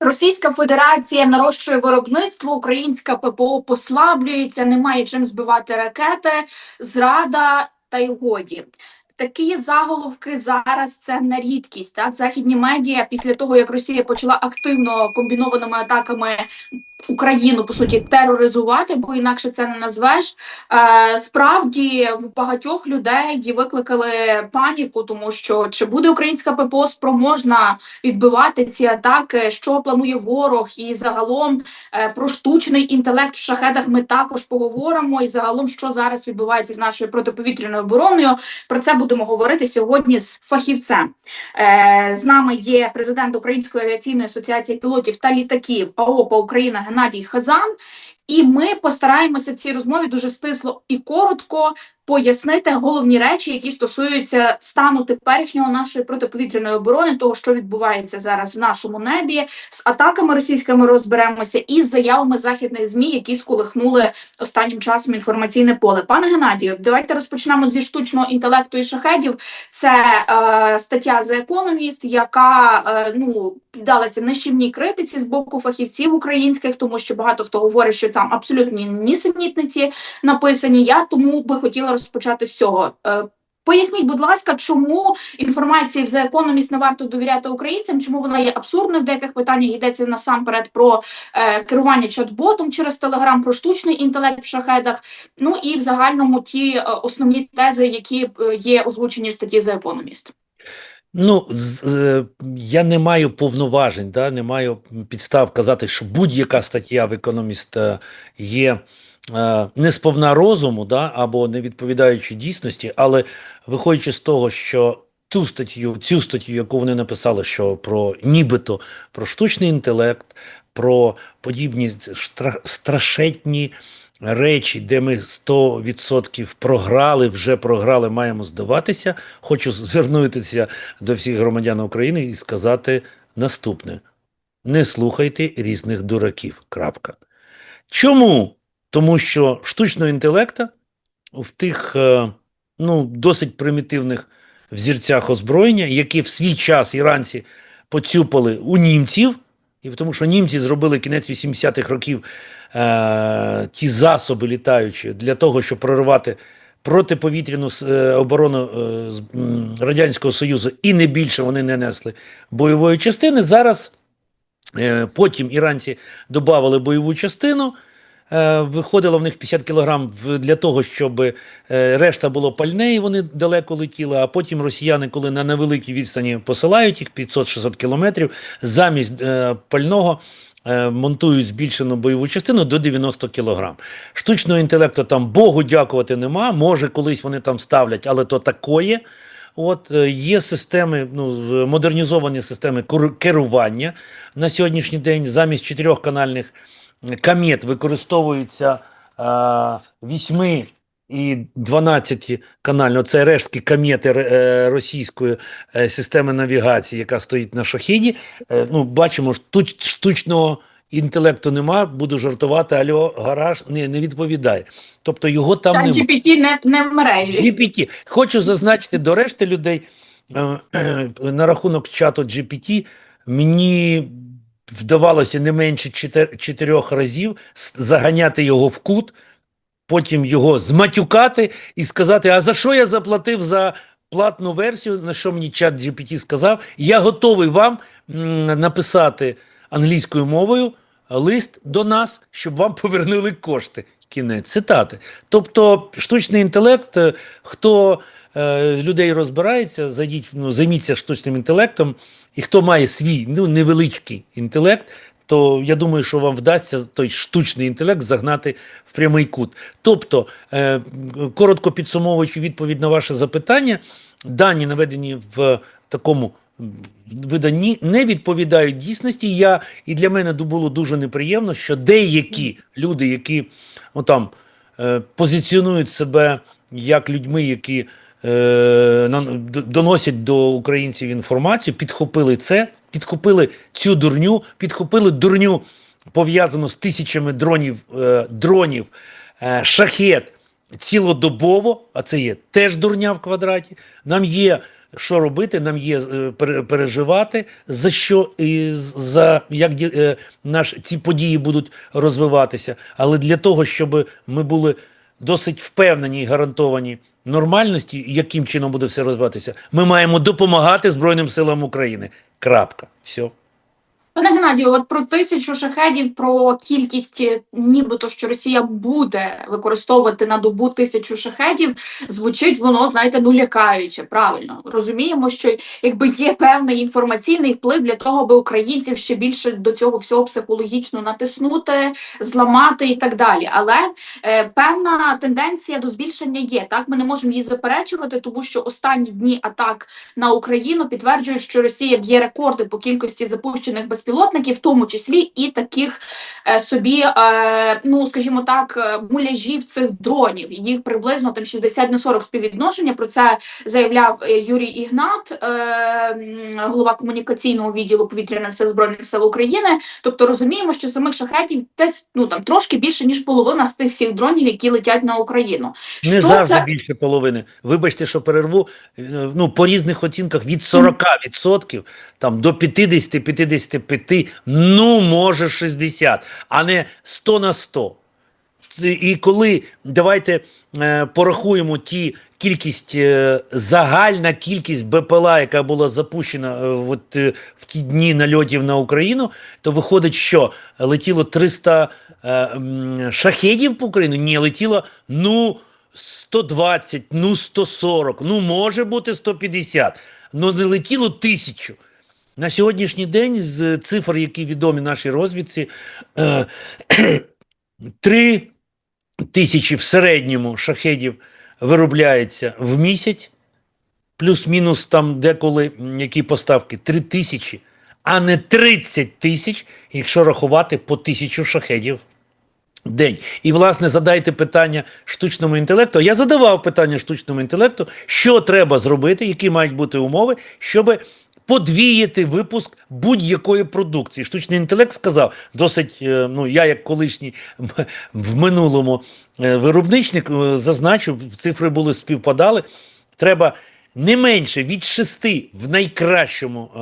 Російська Федерація нарощує виробництво, українська ППО послаблюється, немає чим збивати ракети, зрада та й годі. Такі заголовки зараз це не рідкість. Так, західні медіа після того, як Росія почала активно комбінованими атаками Україну по суті тероризувати, бо інакше це не назвеш. Е, справді в багатьох людей викликали паніку, тому що чи буде українська ППО спроможна відбивати ці атаки, що планує ворог, і загалом е, про штучний інтелект в шахедах ми також поговоримо. І загалом, що зараз відбувається з нашою протиповітряною обороною, про це будемо говорити сьогодні з фахівцем. Е, з нами є президент Української авіаційної асоціації пілотів та літаків АОПа Україна Геннадій Хазан. І ми постараємося в цій розмові дуже стисло і коротко пояснити головні речі, які стосуються стану теперішнього нашої протиповітряної оборони, того, що відбувається зараз в нашому небі, з атаками російськими розберемося, і з заявами західних змі, які сколихнули останнім часом інформаційне поле. Пане Геннадію, давайте розпочнемо зі штучного інтелекту і шахедів. Це е, стаття The Economist, яка е, ну піддалася нищівній критиці з боку фахівців українських, тому що багато хто говорить, що там абсолютні нісенітниці написані. Я тому би хотіла розпочати з цього. Е, Поясніть, будь ласка, чому інформації в The Economist не варто довіряти українцям? Чому вона є абсурдною в деяких питаннях? Йдеться насамперед про е, керування чат-ботом через Телеграм, про штучний інтелект в шахедах. Ну і в загальному ті е, основні тези, які е, є озвучені в статті The Economist. Ну, з, з, я не маю повноважень, да, не маю підстав казати, що будь-яка стаття в економіст е, є е, не сповна розуму, да, або не відповідаючи дійсності, але виходячи з того, що ту статтю, цю статтю, яку вони написали, що про нібито про штучний інтелект, про подібні страшетні речі, де ми 100% програли, вже програли, маємо здаватися. Хочу звернутися до всіх громадян України і сказати наступне: не слухайте різних дураків. Крапка. Чому? Тому що штучного інтелекту в тих е, ну, досить примітивних взірцях озброєння, які в свій час іранці поцюпали у німців, і тому що німці зробили кінець 80-х років е, ті засоби літаючі для того, щоб проривати протиповітряну е, оборону е, Радянського Союзу, і не більше вони не несли бойової частини. Зараз е, потім іранці додавали бойову частину. Е, Виходило в них 50 кілограм для того, щоб е, решта було пальне, і вони далеко летіли. А потім росіяни, коли на невеликій відстані посилають їх 500-600 кілометрів, замість е, пального монтують збільшену бойову частину до 90 кілограм. Штучного інтелекту там Богу дякувати нема. Може, колись вони там ставлять, але то такое. От є системи, ну модернізовані системи керування на сьогоднішній день замість чотирьохканальних камет використовуються е, 8 і 12 канально. Це рештки камети ре- е, російської е, системи навігації, яка стоїть на шахіді. Е, ну, бачимо, що тут штучного інтелекту нема. Буду жартувати, альо, гараж не, не відповідає. Тобто його там Та немає. GPT не, не в мережі. GPT. Хочу зазначити до решти людей на рахунок чату GPT. Мені вдавалося не менше чотирьох разів заганяти його в кут, потім його зматюкати і сказати: А за що я заплатив за платну версію? На що мені чат GPT сказав? Я готовий вам написати англійською мовою лист до нас, щоб вам повернули кошти. Кінець цитати. Тобто, штучний інтелект, е, хто людей розбирається, зайдіть, ну, займіться штучним інтелектом, і хто має свій ну, невеличкий інтелект, то я думаю, що вам вдасться той штучний інтелект загнати в прямий кут. Тобто, е, коротко підсумовуючи відповідь на ваше запитання, дані наведені в такому виданні не відповідають дійсності. Я і для мене було дуже неприємно, що деякі люди, які отам е, позиціонують себе як людьми, які е, доносять до українців інформацію, підхопили це, підхопили цю дурню, підхопили дурню пов'язану з тисячами дронів, е, дронів, е, шахет цілодобово, а це є теж дурня в квадраті. Нам є що робити, нам є е, переживати, за що і за як е, наш ці події будуть розвиватися. Але для того, щоб ми були досить впевнені і гарантовані нормальності, яким чином буде все розвиватися, ми маємо допомагати Збройним силам України. Крапка. Все. Пане Геннадію, от про тисячу шахедів, про кількість, е, нібито що Росія буде використовувати на добу тисячу шахедів, звучить воно, знаєте, ну лякаюче. Правильно розуміємо, що якби є певний інформаційний вплив для того, аби українців ще більше до цього всього психологічно натиснути, зламати і так далі. Але е, певна тенденція до збільшення є. Так ми не можемо її заперечувати, тому що останні дні атак на Україну підтверджують, що Росія б'є рекорди по кількості запущених безпілотників, в тому числі і таких е, собі, е, ну скажімо так, е, муляжів цих дронів. Їх приблизно там 60 на 40 співвідношення. Про це заявляв Юрій Ігнат, голова комунікаційного відділу повітряних сил збройних сил України. Тобто розуміємо, що самих шахетів десь ну там трошки більше ніж половина з тих всіх дронів, які летять на Україну. Не Що завжди це? більше половини. Вибачте, що перерву. Ну, по різних оцінках від 40% там, до 50-55, ну, може 60, а не 100 на 100. І коли давайте е, порахуємо ті кількість, е, загальна кількість БПЛА, яка була запущена е, от, е, в ті дні нальотів на Україну, то виходить, що летіло 300 е, шахедів по Україну? Ні, летіло ну 120, ну 140, ну може бути 150, ну не летіло тисячу. На сьогоднішній день з цифр, які відомі нашій розвідці, е, 3 тисячі в середньому шахедів виробляється в місяць, плюс-мінус там деколи які поставки 3 тисячі, а не 30 тисяч, якщо рахувати по тисячу шахедів день. І, власне, задайте питання штучному інтелекту. Я задавав питання штучному інтелекту, що треба зробити, які мають бути умови, щоб подвіяти випуск будь-якої продукції. Штучний інтелект сказав досить. е, Ну, я, як колишній в минулому е, виробничник, е, зазначу, цифри були співпадали. Треба не менше від 6 в найкращому е,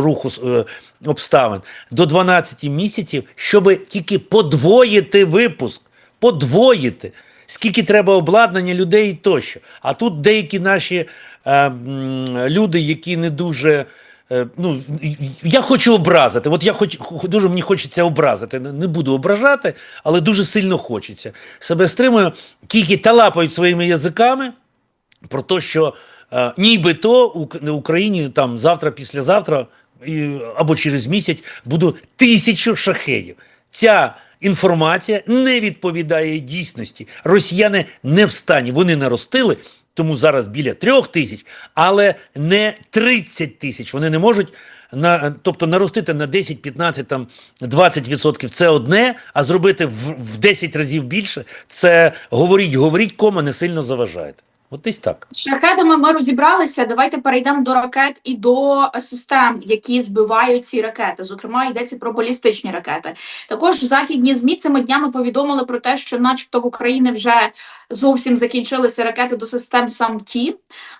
руху е, обставин до 12 місяців, щоб тільки подвоїти випуск. Подвоїти. Скільки треба обладнання людей тощо. А тут деякі наші е, люди, які не дуже. е, Ну, я хочу образити. От я хоч дуже мені хочеться образити. Не буду ображати, але дуже сильно хочеться. Себе стримую, тільки талапають своїми язиками про те, що е, нібито Ук- Україні там завтра, післязавтра або через місяць буде тисячу шахедів. Ця інформація не відповідає дійсності. Росіяни не в стані, вони наростили. Тому зараз біля трьох тисяч, але не 30 тисяч. Вони не можуть на, тобто наростити на 10, 15, там 20 відсотків це одне, а зробити в, в 10 разів більше це говоріть, говоріть, кома не сильно заважаєте. От десь так. З Шахедами ми розібралися. Давайте перейдемо до ракет і до систем, які збивають ці ракети. Зокрема, йдеться про балістичні ракети. Також західні змі цими днями повідомили про те, що, начебто, в Україні вже зовсім закінчилися ракети до систем САМ-Ті.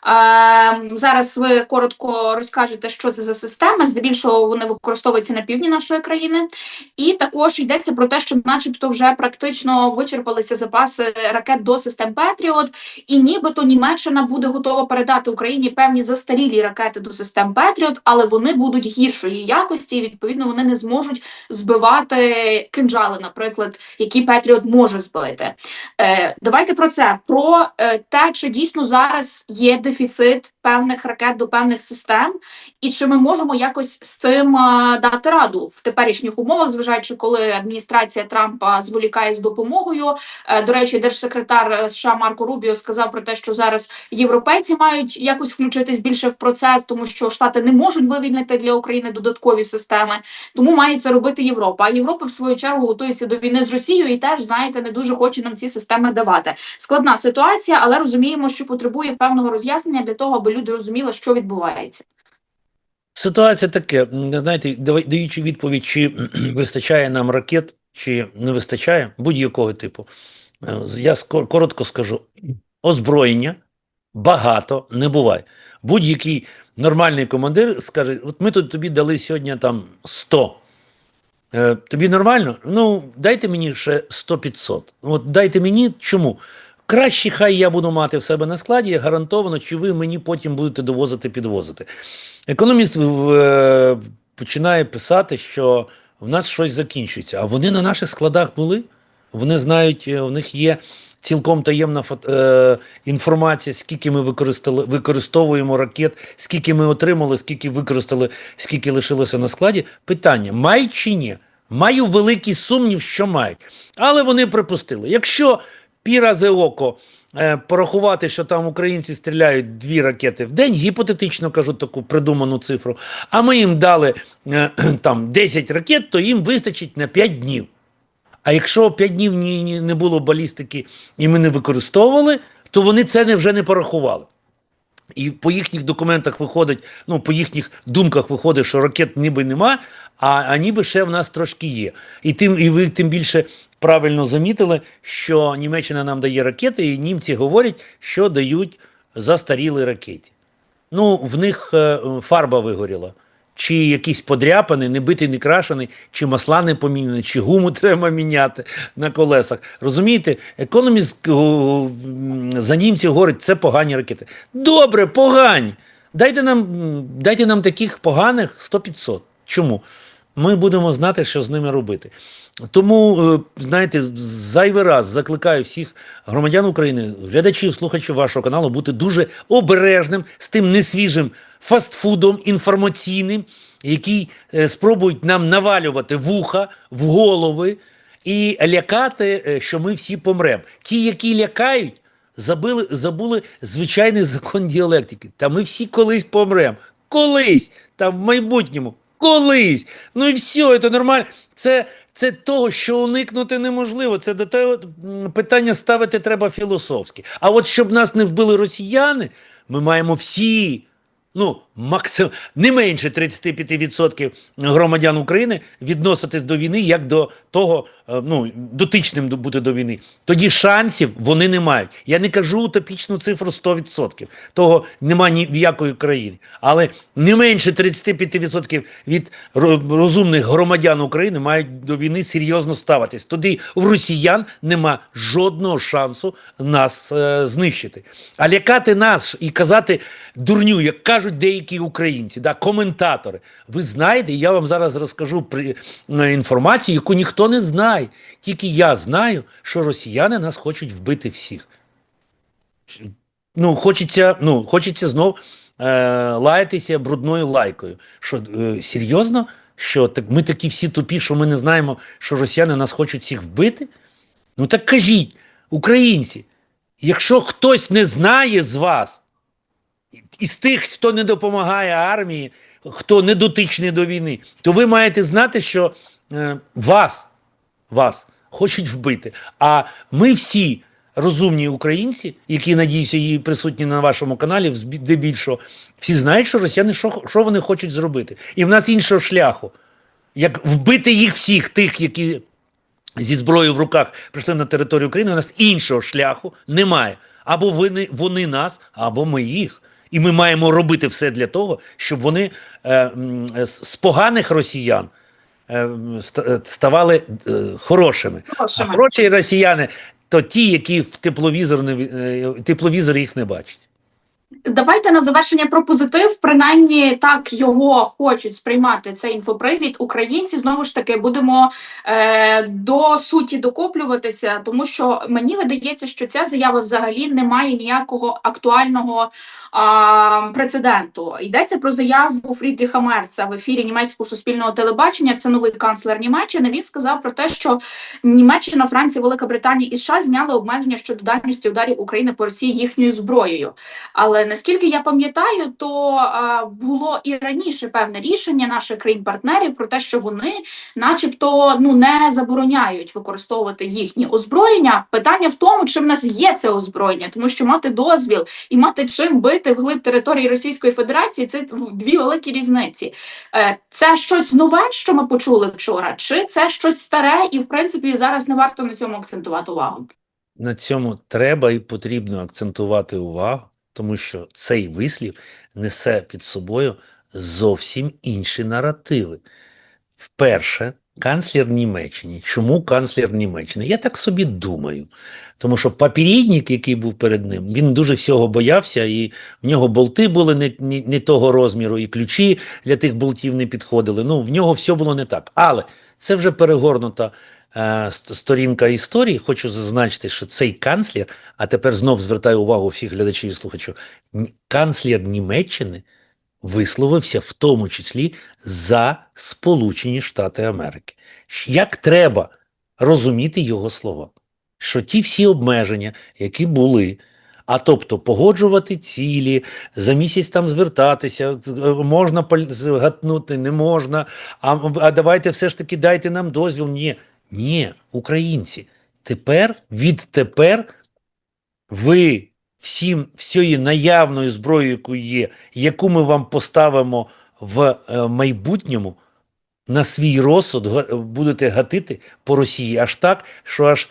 Е, зараз ви коротко розкажете, що це за системи. Здебільшого вони використовуються на півдні нашої країни. І також йдеться про те, що, начебто, вже практично вичерпалися запаси ракет до систем Петріот. І нібито Німеччина буде готова передати Україні певні застарілі ракети до систем Петріот, але вони будуть гіршої якості. І відповідно вони не зможуть збивати кинджали, наприклад, які Петріот може збити. Е, давайте про це про е, те, чи дійсно зараз є дефіцит певних ракет до певних систем, і чи ми можемо якось з цим е, дати раду в теперішніх умовах, зважаючи, коли адміністрація Трампа зволікає з допомогою. Е, До речі, держсекретар е, США Марко Рубіо сказав про те, що зараз європейці мають якось включитись більше в процес, тому що штати не можуть вивільнити для України додаткові системи. Тому має це робити Європа. А Європа в свою чергу готується до війни з Росією і теж знаєте не дуже хоче нам ці системи давати. Складна ситуація, але розуміємо, що потребує певного роз'яснення для того, аби люди розуміли, що відбувається. Ситуація таке, знаєте, даючи відповідь, чи вистачає нам ракет, чи не вистачає будь-якого типу. Е, Я коротко скажу: озброєння багато не буває. Будь-який нормальний командир скаже: от ми тут тобі дали сьогодні там 100. Е, тобі нормально? Ну, дайте мені ще 100-500. От дайте мені чому? Краще хай я буду мати в себе на складі, гарантовано, чи ви мені потім будете довозити, підвозити. Економіст е, починає писати, що в нас щось закінчується. А вони на наших складах були. Вони знають, е, у них є цілком таємна е, інформація, скільки ми використали, використовуємо ракет, скільки ми отримали, скільки використали, скільки лишилося на складі. Питання: мають чи ні? Маю великий сумнів, що мають. Але вони припустили. Якщо піра за око е, порахувати, що там українці стріляють дві ракети в день, гіпотетично кажу таку придуману цифру, а ми їм дали е, там 10 ракет, то їм вистачить на 5 днів. А якщо 5 днів ні, ні, не було балістики і ми не використовували, то вони це вже не порахували. І по їхніх документах виходить, ну по їхніх думках виходить, що ракет ніби нема, а, а ніби ще в нас трошки є. І тим, і ви тим більше правильно замітили, що Німеччина нам дає ракети, і німці говорять, що дають застарілі ракети. Ну, в них е, е, фарба вигоріла. Чи якісь подряпаний, не битий, не крашений, чи масла не поміняні, чи гуму треба міняти на колесах. Розумієте, економіст о, за німців говорить, це погані ракети. Добре, погані. Дайте нам, дайте нам таких поганих 100-500. Чому? Ми будемо знати, що з ними робити. Тому, е, знаєте, зайвий раз закликаю всіх громадян України, глядачів, слухачів вашого каналу бути дуже обережним з тим несвіжим фастфудом інформаційним, який е, спробують нам навалювати вуха в голови і лякати, е, що ми всі помремо. Ті, які лякають, забили, забули звичайний закон діалектики. Та ми всі колись помремо. Колись, там в майбутньому. Колись. Ну і все, це нормально. Це, це того, що уникнути неможливо. Це до того питання ставити треба філософськи. А от щоб нас не вбили росіяни, ми маємо всі. Ну, максим... не менше 35% громадян України відноситись до війни як до того, е, ну, дотичним бути до війни. Тоді шансів вони не мають. Я не кажу утопічну цифру 100%. Того немає ні в якої країни. Але не менше 35% від розумних громадян України мають до війни серйозно ставитись. Тоді в росіян нема жодного шансу нас е, знищити. А лякати нас і казати дурню, як кажуть деякі українці, да, коментатори. Ви знаєте, я вам зараз розкажу при, е, інформацію, яку ніхто не знає. Тільки я знаю, що росіяни нас хочуть вбити всіх. Ну, хочеться, ну, хочеться знов е, лаятися брудною лайкою. Що е, серйозно? Що так ми такі всі тупі, що ми не знаємо, що росіяни нас хочуть всіх вбити? Ну так кажіть, українці, якщо хтось не знає з вас, із тих, хто не допомагає армії, хто не дотичний до війни, то ви маєте знати, що е, вас, вас хочуть вбити. А ми всі розумні українці, які, надіюся, і присутні на вашому каналі, здебільшого, всі знають, що росіяни що, що вони хочуть зробити. І в нас іншого шляху, як вбити їх всіх, тих, які зі зброєю в руках прийшли на територію України, у нас іншого шляху немає. Або вони, вони нас, або ми їх. І ми маємо робити все для того, щоб вони е, з поганих росіян е, е, ставали е, хорошими. А хороші росіяни то ті, які в тепловізор не, е, тепловізор їх не бачать. Давайте на завершення про позитив. Принаймні так його хочуть сприймати цей інфопривід. Українці знову ж таки будемо е, до суті докоплюватися, тому що мені видається, що ця заява взагалі не має ніякого актуального а, прецеденту. Йдеться про заяву Фрідріха Мерца в ефірі німецького суспільного телебачення. Це новий канцлер Німеччини. Він сказав про те, що Німеччина, Франція, Велика Британія і США зняли обмеження щодо дальності ударів України по Росії їхньою зброєю. Але наскільки я пам'ятаю, то було і раніше певне рішення наших країн-партнерів про те, що вони, начебто, ну не забороняють використовувати їхні озброєння. Питання в тому, чи в нас є це озброєння, тому що мати дозвіл і мати чим бити вглиб території Російської Федерації це дві великі різниці. Е, Це щось нове, що ми почули вчора, чи це щось старе, і в принципі зараз не варто на цьому акцентувати увагу. на цьому треба і потрібно акцентувати увагу, тому що цей вислів несе під собою зовсім інші наративи. Вперше канцлер Німеччини. Чому канцлер Німеччини? Я так собі думаю. Тому що попередник, який був перед ним, він дуже всього боявся, і в нього болти були не, не, не того розміру, і ключі для тих болтів не підходили. Ну, в нього все було не так. Але це вже перегорнута сторінка історії. Хочу зазначити, що цей канцлер, а тепер знов звертаю увагу всіх глядачів і слухачів, канцлер Німеччини висловився в тому числі за Сполучені Штати Америки. Як треба розуміти його слова? Що ті всі обмеження, які були, а тобто погоджувати цілі, за місяць там звертатися, е, можна згатнути, не можна, а, а давайте все ж таки дайте нам дозвіл. Ні, ні, українці, тепер, відтепер ви всім всією наявною зброєю, яку є, яку ми вам поставимо в е, майбутньому, на свій розсуд будете гатити по Росії аж так, що аж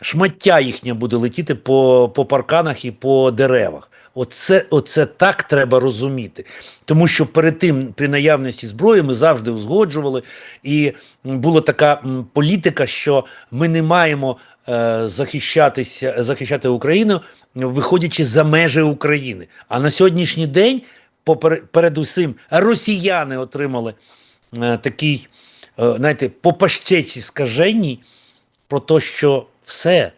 шмаття їхнє буде летіти по, по парканах і по деревах. Оце, оце так треба розуміти. Тому що перед тим, при наявності зброї, ми завжди узгоджували, і була така політика, що ми не маємо е, захищатися, захищати Україну, виходячи за межі України. А на сьогоднішній день, попер- передусім, росіяни отримали е, такий, е, знаєте, по пащеці скаженій про те, що все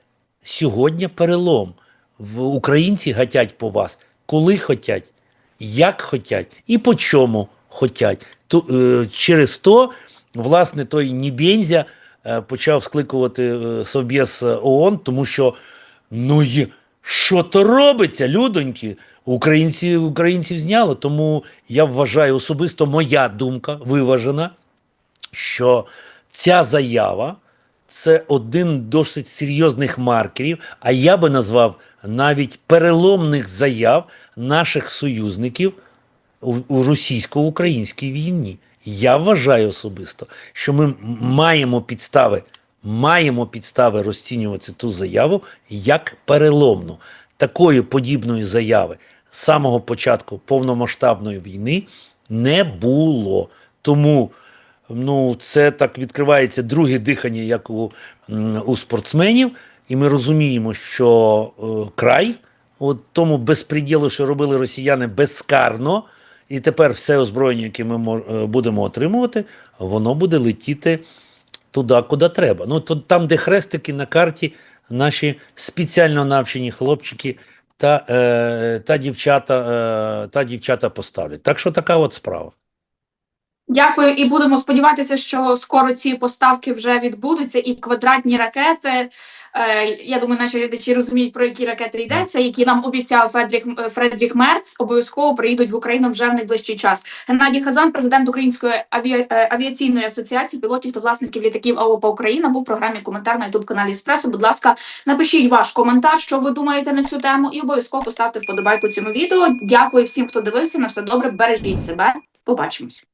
сьогодні перелом. В українці хотять по вас, коли хотять, як хотять і по чому хотять. То, е, через то, власне, той Нібензя е, почав скликувати е, Совбез ООН, тому що ну є, що то робиться, людоньки? Українці, українців зняло. Тому я вважаю особисто моя думка виважена, що ця заява це один досить серйозних маркерів, а я би назвав навіть переломних заяв наших союзників у, російсько-українській війні. Я вважаю особисто, що ми маємо підстави, маємо підстави розцінювати ту заяву як переломну. Такої подібної заяви з самого початку повномасштабної війни не було. Тому ну, це так відкривається друге дихання, як у, у спортсменів, і ми розуміємо, що е, край от тому безпреділу, що робили росіяни безкарно, і тепер все озброєння, яке ми мож- е, будемо отримувати, воно буде летіти туди, куди треба. Ну, то, там, де хрестики на карті, наші спеціально навчені хлопчики та, е, та, дівчата, е, та дівчата поставлять. Так що така от справа. Дякую, і будемо сподіватися, що скоро ці поставки вже відбудуться, і квадратні ракети. Е, я думаю, наші глядачі розуміють, про які ракети йдеться, які нам обіцяв Фредріх, Фредріх Мерц, обов'язково приїдуть в Україну вже в найближчий час. Геннадій Хазан, президент Української авіа- е, авіаційної асоціації пілотів та власників літаків АОПА Україна, був в програмі коментар на ютуб каналі Еспресо. Будь ласка, напишіть ваш коментар, що ви думаєте на цю тему, і обов'язково поставте вподобайку цьому відео. Дякую всім, хто дивився. На все добре, бережіть себе. Побачимось.